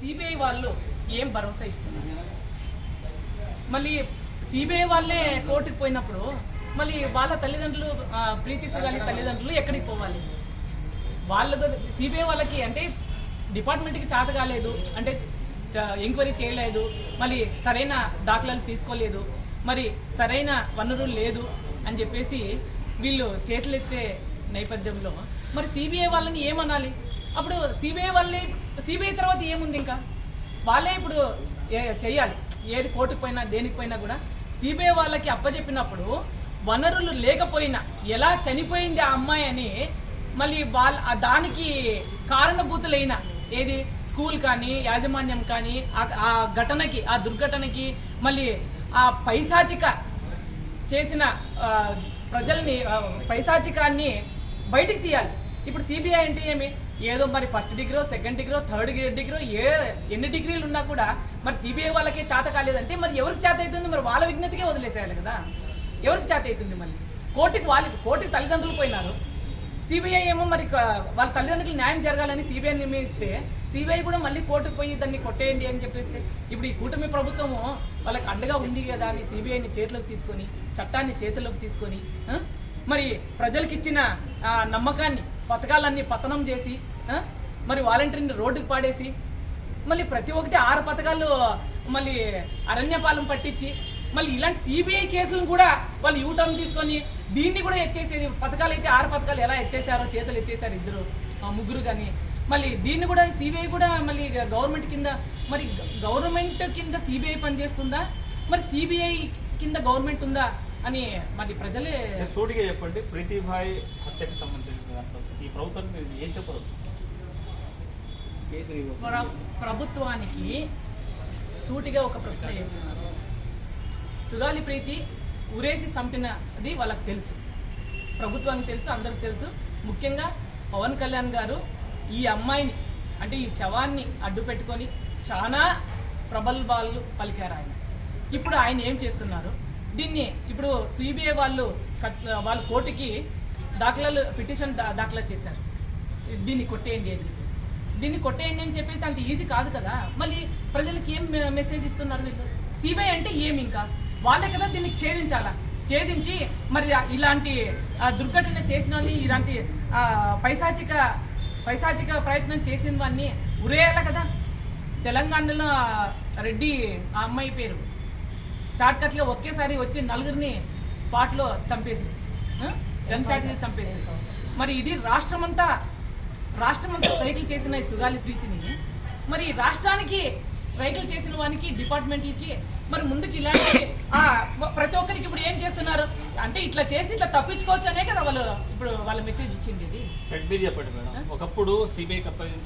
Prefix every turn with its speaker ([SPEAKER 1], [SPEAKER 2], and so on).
[SPEAKER 1] CBI వాళ్ళు ఏం భరోసా ఇస్తున్నారు? మళ్ళీ సిబిఐ వాళ్ళే కోర్టుకు పోయినప్పుడు మళ్ళీ వాళ్ళ తల్లిదండ్రులు ఆ, ప్రీతి సుగాలి తల్లిదండ్రులు ఎక్కడికి పోవాలి? వాళ్ళకు సిబిఐ వాళ్ళకి అంటే డిపార్ట్మెంట్కి చేత కాలేదు అంటే ఎంక్వైరీ చేయలేదు మళ్ళీ సరైన దాఖలాలు తీసుకోలేదు మరి సరైన వనరులు లేదు అని చెప్పేసి వీళ్ళు చేతులెత్తే నేపథ్యంలో మరి సిబిఐ వాళ్ళని ఏమనాలి? అప్పుడు సిబిఐ వాళ్ళే సిబిఐ తర్వాత ఏముంది ఇంకా? వాళ్ళే ఇప్పుడు చేయాలి చెయ్యాలి. ఏది కోర్టుకు పోయినా దేనికి పోయినా కూడా సిబిఐ వాళ్ళకి అప్పచెప్పినప్పుడు వనరులు లేకపోయినా ఎలా చనిపోయింది ఆ అమ్మాయి అని మళ్ళీ వాళ్ళ దానికి కారణభూతులైన ఏది? స్కూల్ కానీ యాజమాన్యం కానీ ఆ- ఘటనకి ఆ దుర్ఘటనకి మళ్ళీ ఆ పైశాచిక చేసిన ప్రజల్ని పైశాచికాన్ని బయటికి తీయాలి. ఇప్పుడు సిబిఐ అంటే ఏమి? ఏదో మరి first degree second degree third degree ఏ ఎన్ని డిగ్రీలు ఉన్నా కూడా మరి సిబిఐ వాళ్ళకే చేత కాలేదంటే మరి ఎవరికి చేత అవుతుంది? మరి వాళ్ళ విజ్ఞతకే వదిలేసేయాలి కదా. ఎవరికి చేత అవుతుంది మళ్ళీ? కోర్టుకి వాళ్ళకి కోర్టుకి తల్లిదండ్రులు పోయినారు. సిబిఐ ఏమో మరి వాళ్ళ తల్లిదండ్రులకు న్యాయం జరగాలని సిబిఐ నిర్ణయిస్తే సిబిఐ కూడా మళ్ళీ కోర్టుకు పోయి దాన్ని కొట్టేయండి అని చెప్పేస్తే ఇప్పుడు ఈ కూటమి ప్రభుత్వము వాళ్ళకి అండగా ఉంది కదా అని సిబిఐని చేతిలోకి తీసుకొని చట్టాన్ని చేతిలోకి తీసుకొని మరి ప్రజలకు ఇచ్చిన ఆ, నమ్మకాన్ని పథకాలన్నీ పతనం చేసి మరి వాలంటీర్ని రోడ్డుకు పాడేసి మళ్ళీ ప్రతి ఒక్కటి ఆరు పథకాలు మళ్ళీ అరణ్యపాలెం పట్టించి మళ్ళీ ఇలాంటి సిబిఐ కేసులను కూడా వాళ్ళు యూటర్న్ తీసుకొని దీన్ని కూడా ఎత్తేసేది పథకాలు అయితే ఆరు పథకాలు ఎలా ఎత్తేసారో చేతులు ఎత్తేసారు ఇద్దరు ఆ ముగ్గురు కానీ మళ్ళీ దీన్ని కూడా సిబిఐ కూడా మళ్ళీ గవర్నమెంట్ కింద మరి గవర్నమెంట్ కింద సిబిఐ పనిచేస్తుందా? మరి సిబిఐ కింద గవర్నమెంట్ ఉందా? అని మరి ప్రజలే
[SPEAKER 2] సూటిగా చెప్పండి ప్రీతిభాయ్ హత్యకు సంబంధించిన దాంట్లో ఈ ప్రభుత్వాన్ని మీరు ఏం చెప్పవచ్చు?
[SPEAKER 1] ప్ర- ప్రభుత్వానికి సూటిగా ఒక ప్రశ్న వేస్తున్నారు. సుగాలి ప్రీతి ఉరేసి చంపినది వాళ్ళకి తెలుసు. ప్రభుత్వానికి తెలుసు అందరికి తెలుసు. ముఖ్యంగా పవన్ కళ్యాణ్ గారు ఈ అమ్మాయిని అంటే ఈ శవాన్ని అడ్డు పెట్టుకొని చాలా ప్రబల్భాలు పలికారు ఆయన. ఇప్పుడు ఆయన ఏం చేస్తున్నారు? దీన్ని ఇప్పుడు సిబిఐ వాళ్ళు వాళ్ళ వాళ్ళు కోర్టుకి దాఖలాలు పిటిషన్ దా- దాఖలా చేశారు. దీన్ని కొట్టేయండి అని చెప్పేసి. దీన్ని కొట్టేయండి అని చెప్పేసి అంత ఈజీ కాదు కదా. మళ్ళీ ప్రజలకి ఏం మెసేజ్ ఇస్తున్నారు వీళ్ళు? సిబిఐ అంటే ఏమి ఇంకా? వాళ్ళే కదా దీన్ని ఛేదించాలా? ఛేదించి మరి ఇలాంటి ఆ, దుర్ఘటన చేసిన వాళ్ళని ఇలాంటి పైశాచిక పైశాచిక ప్రయత్నం చేసిన వాడిని ఉరేయాల కదా? తెలంగాణలో రెడ్డి ఆ అమ్మాయి పేరు. షార్ట్ కట్లో ఒకేసారి వచ్చి నలుగురిని స్పాట్లో చంపేసింది. గన్ షాట్ చంపేసింది. మరి ఇది రాష్ట్రమంతా రాష్ట్రమంతా స్ట్రైకులు చేసిన ఈ సుగాలి ప్రీతిని మరి రాష్ట్రానికి స్ట్రైకులు చేసిన వానికి డిపార్ట్మెంట్లకి మరి ముందుకు ఇలాంటి ప్రతి ఒక్కరికి ఇప్పుడు ఏం చేస్తున్నారు? అంటే ఇట్లా చేసి ఇట్లా తప్పించుకోవచ్చు అనే కదా వాళ్ళు ఇప్పుడు వాళ్ళ మెసేజ్ ఇచ్చింది ఇది.
[SPEAKER 2] చెప్పండి మేడం. ఒకప్పుడు అప్పగించి